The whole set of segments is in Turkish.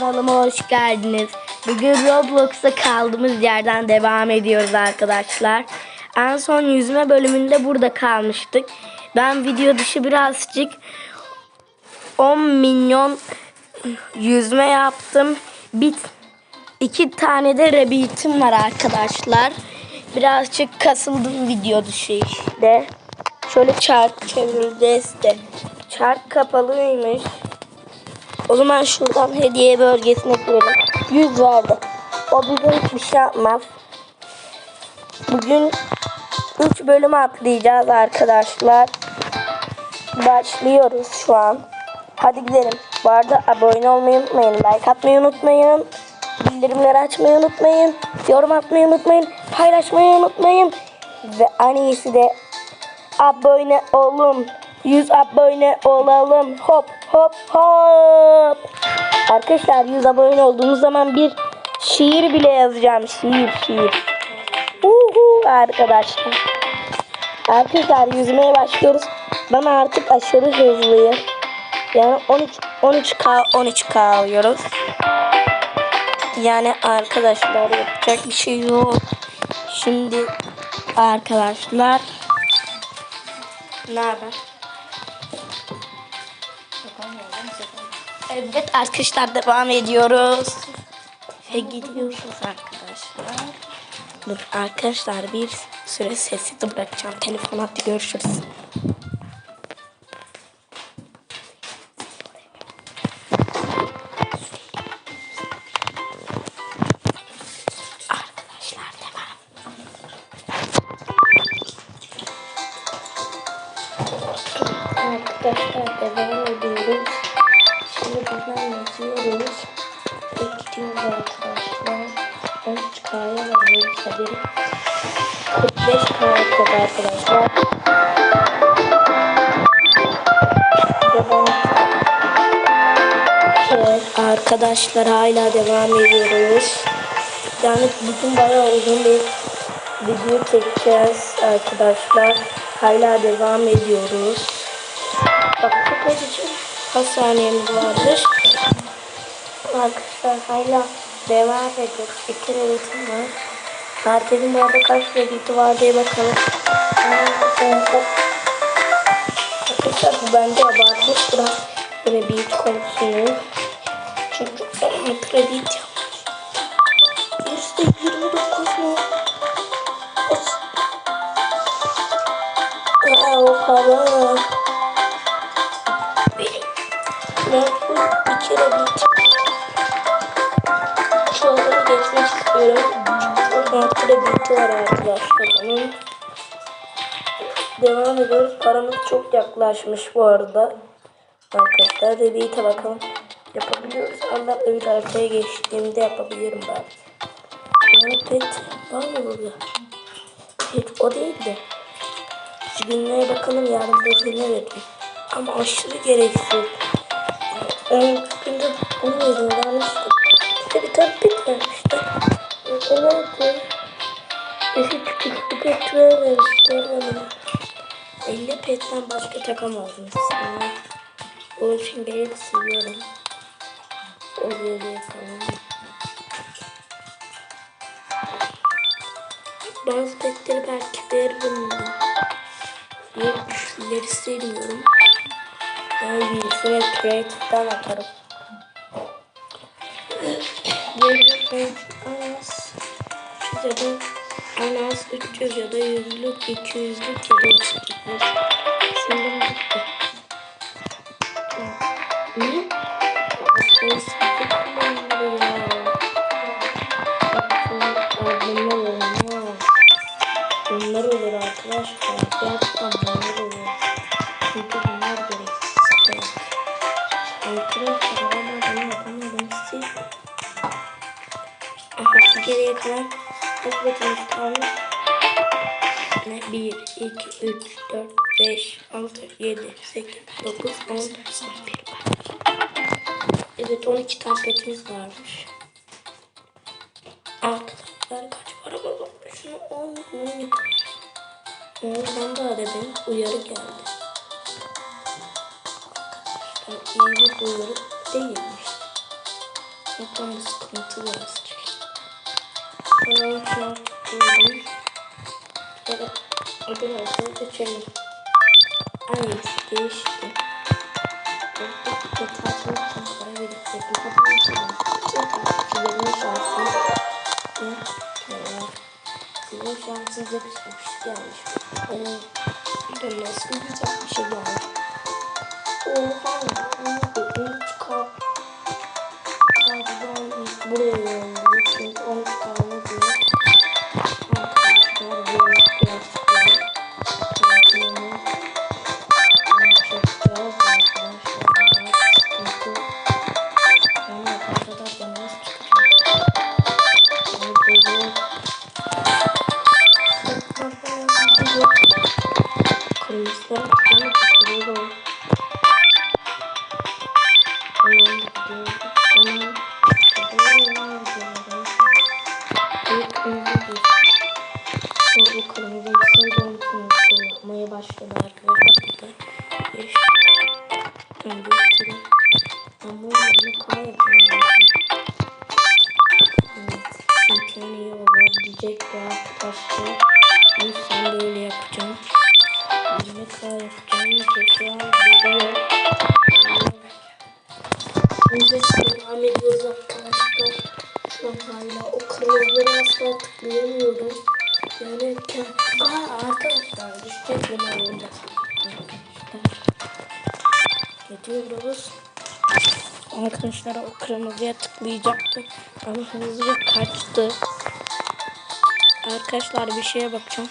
Kanalıma hoş geldiniz. Bugün Roblox'ta kaldığımız yerden devam ediyoruz arkadaşlar. En son yüzme bölümünde burada kalmıştık. Ben video dışı birazcık 10 milyon yüzme yaptım. Bir, iki tane de rebbitim var arkadaşlar. Birazcık kasıldım video dışı işte. Şöyle çark çevrildi de. Çark kapalıymış. O zaman şuradan hediye bölgesine girelim. 100 verdi. O bize hiçbir şey yapmaz. Bugün 3 bölüm atlayacağız arkadaşlar. Başlıyoruz şu an. Hadi gidelim. Bu arada abone olmayı unutmayın. Like atmayı unutmayın. Bildirimleri açmayı unutmayın. Yorum atmayı unutmayın. Paylaşmayı unutmayın. Ve en iyisi de abone olun. 100 abone olalım. Hop hop hop. Arkadaşlar 100 abone olduğumuz zaman bir şiir bile yazacağım. Şiir şiir. Uhu arkadaşlar. Arkadaşlar yüzmeye başlıyoruz. Ben artık aşırı hızlıyım. Yani 13 13K 13K alıyoruz. Yani arkadaşlar yapacak bir şey yok. Şimdi arkadaşlar ne haber? Evet arkadaşlar devam ediyoruz. Ve gidiyoruz arkadaşlar. Dur arkadaşlar bir süre sessiz bırakacağım. Telefon hadi görüşürüz. Ve gidiyoruz arkadaşlar. 13K'ya varıyoruz haberi. 45K yaptık arkadaşlar. Devam. Evet arkadaşlar hala devam ediyoruz. Yani bugün bayağı uzun bir video çekeceğiz arkadaşlar. Hala devam ediyoruz. Bak çok kaç saniyemiz vardır. Hala devam ediyoruz. İki rebitim var. Herkesin bu arada kaç rebiti var diye bakalım. Arkadaşlar bu bence abartmış biraz rebit konusunu. Çünkü rebit yapmış. Yüzde yirmi dokuz mu? Aa, o. Ben bu iki rebit. İstiyorum. Çünkü altı rebiti var arkadaşlar. Onun Devam ediyoruz. Paramız çok yaklaşmış bu arada. Arkadaşlar rebite bakalım. Yapabiliyoruz. Allah bir haritaya geçtiğimde yapabilirim belki. Yani pet var mı burada? Pet o değil de. Şu bakalım yarın da seni verdim. Ama aşırı gereksiz. On günde bunu veriyor vermiştim. İşte bir tane pet vermişler. Bakıyorum. Eski küçük bir pet vermemişler bana. 50 petten başka takamazsınız. Onun için gelip siliyorum. O böyle yapalım. Bazı petleri belki veririm. Diğer güçlüleri sevmiyorum. Ben birisine creative'den atarım. Diğerine ben en az ya da en az 300 ya da 100'lük, 200'lük ya da 300'lük. Şimdi bitti. Ne? Ben. Bunlar olur arkadaşlar. Gerçekten bunlar olur. Çünkü bunlar gereksiz. Arkadaşlar hala bunu yapamadım. Siz Aha geriye kalan betimiz kalmış? Ne? 1, 2, 3, 4, 5, 6, 7, 8, 9, 10, 11 Evet 12 tane betimiz varmış. Arkadaşlar kaç para olmuş? Şunu 10 10 Ondan da benim uyarı geldi. Arkadaşlar iyi bir uyarı değilmiş. Bir sıkıntı birazcık. Hazır geçelim. Aynı değişti. İçin para biriktirdim. Hadi bakalım. Sizlerin şansınız. Ve kenara. Sizin şansınıza bir şey gelmiş. De nasıl güzel bir şey gelmiş. Oha. De devam ediyoruz arkadaşlar. Şu an hala o kırmızıları asla tıklayamıyorum. Yani Aa arkadaşlar düşecek beni oyunda. Gidiyoruz. Arkadaşlar o kırmızıya tıklayacaktım. Ama hızlıca kaçtı. Arkadaşlar bir şeye bakacağım.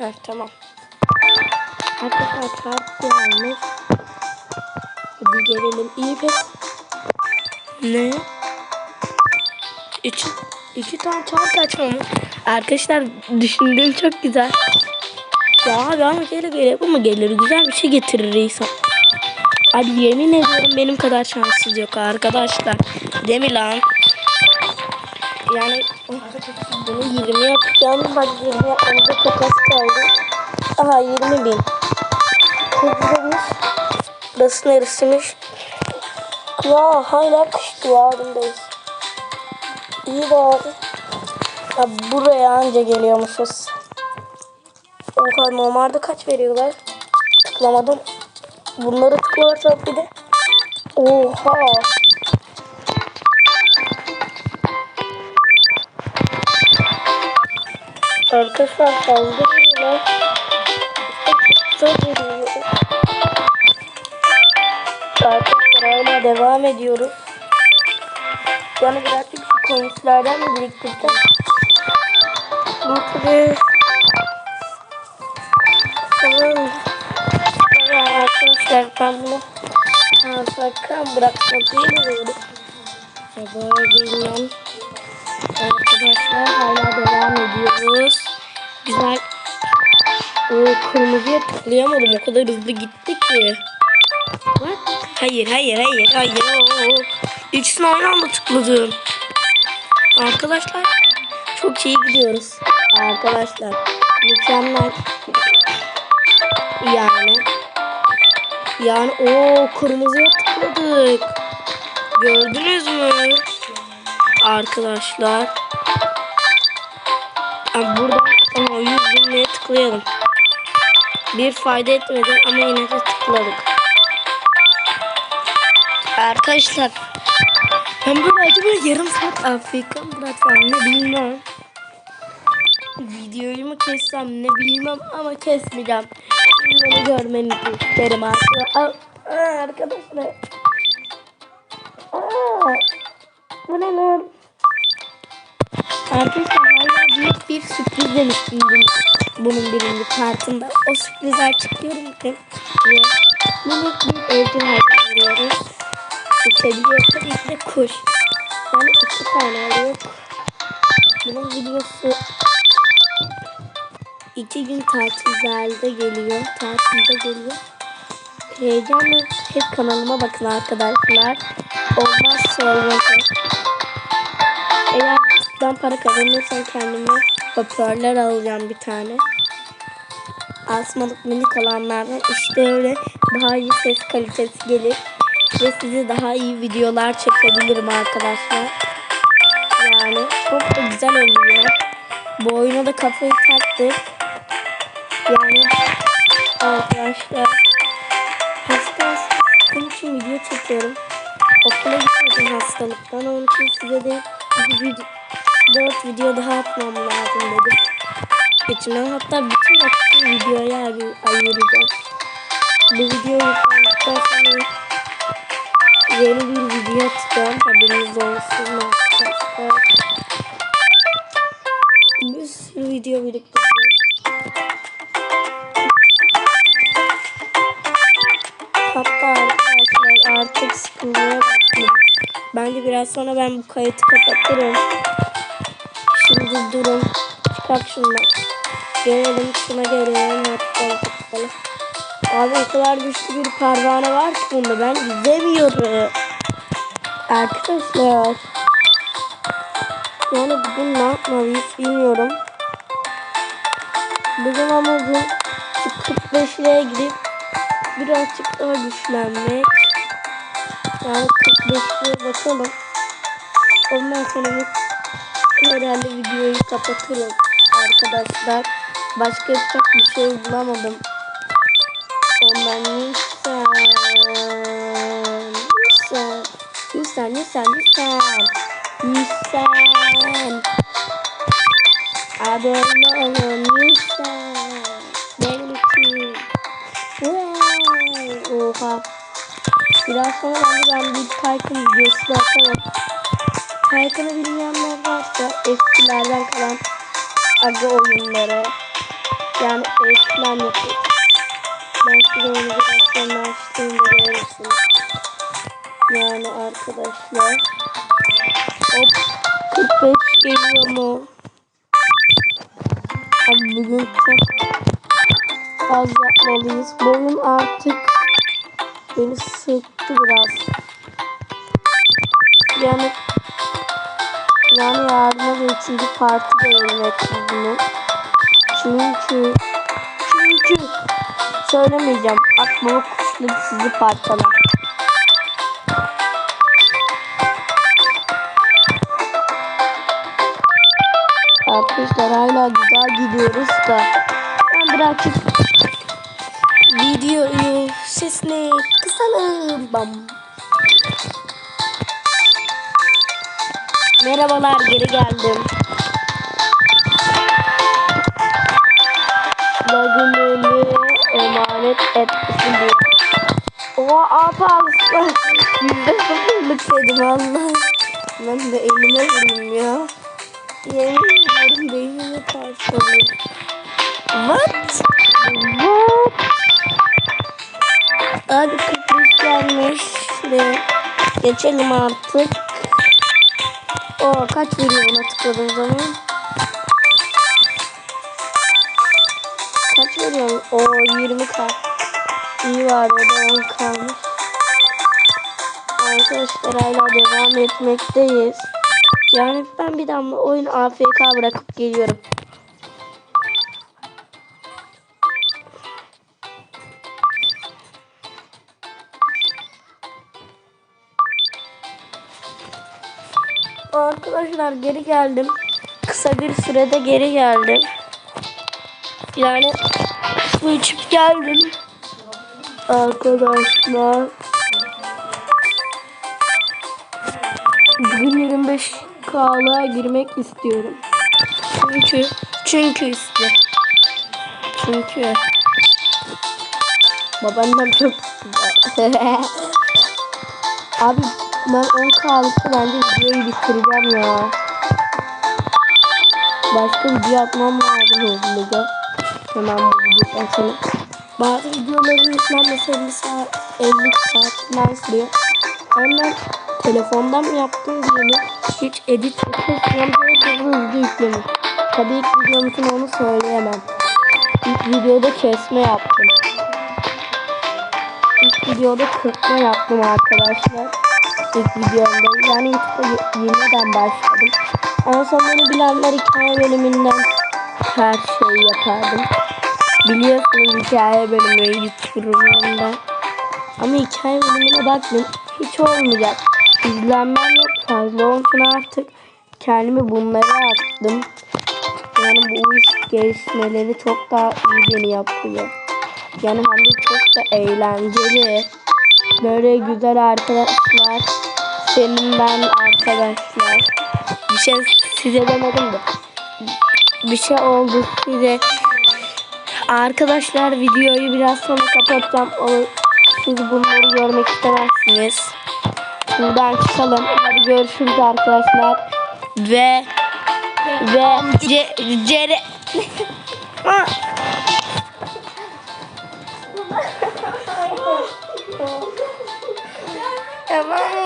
Evet tamam. Arkadaşlar kart gelmiş. Hadi gelelim. İyi pes. Ne? İki, iki tane çark açmamış. Arkadaşlar düşündüğüm çok güzel. Ya abi ama gele gele bu mu gelir? Güzel bir şey getirir insan. Abi yemin ediyorum benim kadar şanssız yok arkadaşlar. Değil mi lan? Yani bunu 20 yapacağım. Bak 20 yapmamıza çok az kaldı. Aha 20 bin. Hızlı bir. Burası? Ya hala kış duvarındayız. İyi bari. Ya buraya anca geliyormuşuz. Oha normalde kaç veriyorlar? Tıklamadım. Bunları tıklarsak bir de. Oha. Arkadaşlar saldırıyorlar. İşte çok veriyor. Devam ediyoruz. Yani birazcık şu komislerden mi biriktireceğim? Tabii. Tamam. Arkadaşlar ben bunu sakın bırakmak bilmiyorum. Böyle bilmem. Arkadaşlar hala devam ediyoruz. Güzel. O kırmızıya tıklayamadım. O kadar hızlı gitti ki. Hayır, hayır, hayır, hayır. İkisini aynı anda tıkladım. Arkadaşlar çok iyi gidiyoruz. Arkadaşlar mükemmel. Yani yani o kırmızıya tıkladık. Gördünüz mü? Arkadaşlar. Yani buradan ama 100 binliğe tıklayalım. Bir fayda etmedi ama yine de tıkladık. Arkadaşlar ben böyle acaba yarım saat Afrika mı bıraksam ne bilmem. Videoyu mu kessem ne bilmem ama kesmeyeceğim. Beni görmenizi isterim arkadaşlar. Arkadaşlar. Aa, bu ne lan? Arkadaşlar büyük bir sürpriz demiştim bunun, birinci partında. O sürpriz artık diyorum ki. Minik bir evcil hayvan arıyoruz. Uçabiliyor tabii ki de kuş. Yani iki tane alıyor. Bunun videosu iki gün tatillerde geliyor. Tatilde geliyor. Heyecanla hep kanalıma bakın arkadaşlar. Olmazsa olmaz. Eğer ben para kazanırsam kendime hoparlör alacağım bir tane. Asmalık minik olanlardan işte öyle daha iyi ses kalitesi gelir. Ve size daha iyi videolar çekebilirim arkadaşlar. Yani çok da güzel oluyor. Bu oyuna da kafayı taktık. Yani arkadaşlar hasta hasta için video çekiyorum. Okula gitmedim hastalıktan. Onun için size de bir video, 4 video daha atmam lazım dedim. İçimden hatta bütün vakti videoya ay- ayıracağım. Bu video yüklendikten sonra yeni bir video atacağım. Haberiniz olsun arkadaşlar. Bir sürü video biriktiriyorum. Hatta arkadaşlar artık sıkılmaya başladım. Bence biraz sonra ben bu kayıtı kapatırım. Şimdi durun. Çıkart şundan. Gelelim şuna gelelim. Abi o kadar güçlü bir pervane var ki bunda ben izlemiyorum. Arkadaşlar. Yani bugün ne yapmalıyız bilmiyorum. Bugün amacım şu 45'liğe gidip birazcık daha güçlenmek. Yani 45'liğe bakalım. Ondan sonra herhalde videoyu kapatırım arkadaşlar. Başka yapacak bir şey bulamadım. Ondan lütfen. Lütfen. Lütfen, lütfen, lütfen. Lütfen. Abone olun lütfen. Benim için. Wow. Oha. Biraz sonra ben bir Tycoon videosu da atarım. Tycoon'ı bilmeyenler varsa eskilerden kalan aga oyunları. Yani eskiler yapıyor. Yani arkadaşlar. Hop. 45 geliyor mu? Abi bugün çok az yapmalıyız. Boyum artık beni sıktı biraz. Yani yani yarına da üçüncü parti. Çünkü çünkü söylemeyeceğim. Aklıma kuşları sizi parçalar. Arkadaşlar hala güzel gidiyoruz da ben birazcık videoyu sesini kısalım. Bam. Merhabalar geri geldim. Emanet etmişim diye. Oha apa asla. Yüzde sıfırlık dedim Allah. Ben de elime vurayım ya. Yemin ediyorum beynimi parçalıyor. What? What? Abi 45 gelmiş ve geçelim artık. O kaç veriyor ona tıkladığım zaman? Kaç veriyor? O 20 k. İyi var o da 10 kalmış. Arkadaşlar hala devam etmekteyiz. Yani ben bir damla oyun AFK bırakıp geliyorum. Arkadaşlar geri geldim. Kısa bir sürede geri geldim. Yani su içip geldim. Arkadaşlar. Bugün 25 K'lığa girmek istiyorum. Çünkü çünkü iste. Çünkü babaannem çok. Abi ben 10K'lıkta bence videoyu bitireceğim ya. Başka video atmam lazım hızlıca. Hemen bu videodan sonra. Bazı videoların yüklenmesi 50 saat, 50 saat sürüyor. Ondan telefondan diye mi? Hiç edit yapıyorsam böyle hızlı hızlı yüklenir. Tabii ilk videom için onu söyleyemem. İlk videoda kesme yaptım. İlk videoda kırpma yaptım arkadaşlar. İlk videomda. Yani YouTube'a yeniden başladım. En son beni bilenler hikaye bölümünden her şeyi yapardım. Biliyorsunuz hikaye bölümü YouTube bölümünden. Ama hikaye bölümüne bakmayın. hiç olmayacak. İzlenmem yok fazla olsun artık. Kendimi bunlara attım. Yani bu iş gelişmeleri çok daha iyi beni yapıyor. Yani hem de çok da eğlenceli. Böyle güzel arkadaşlar. Senin ben arkadaşlar. Bir şey size demedim de bir şey oldu size. Arkadaşlar videoyu biraz sonra kapatacağım. Onu, siz bunları görmek istemezsiniz. Buradan çıkalım. Hadi görüşürüz arkadaşlar. Ve ve ce, cere Tamam.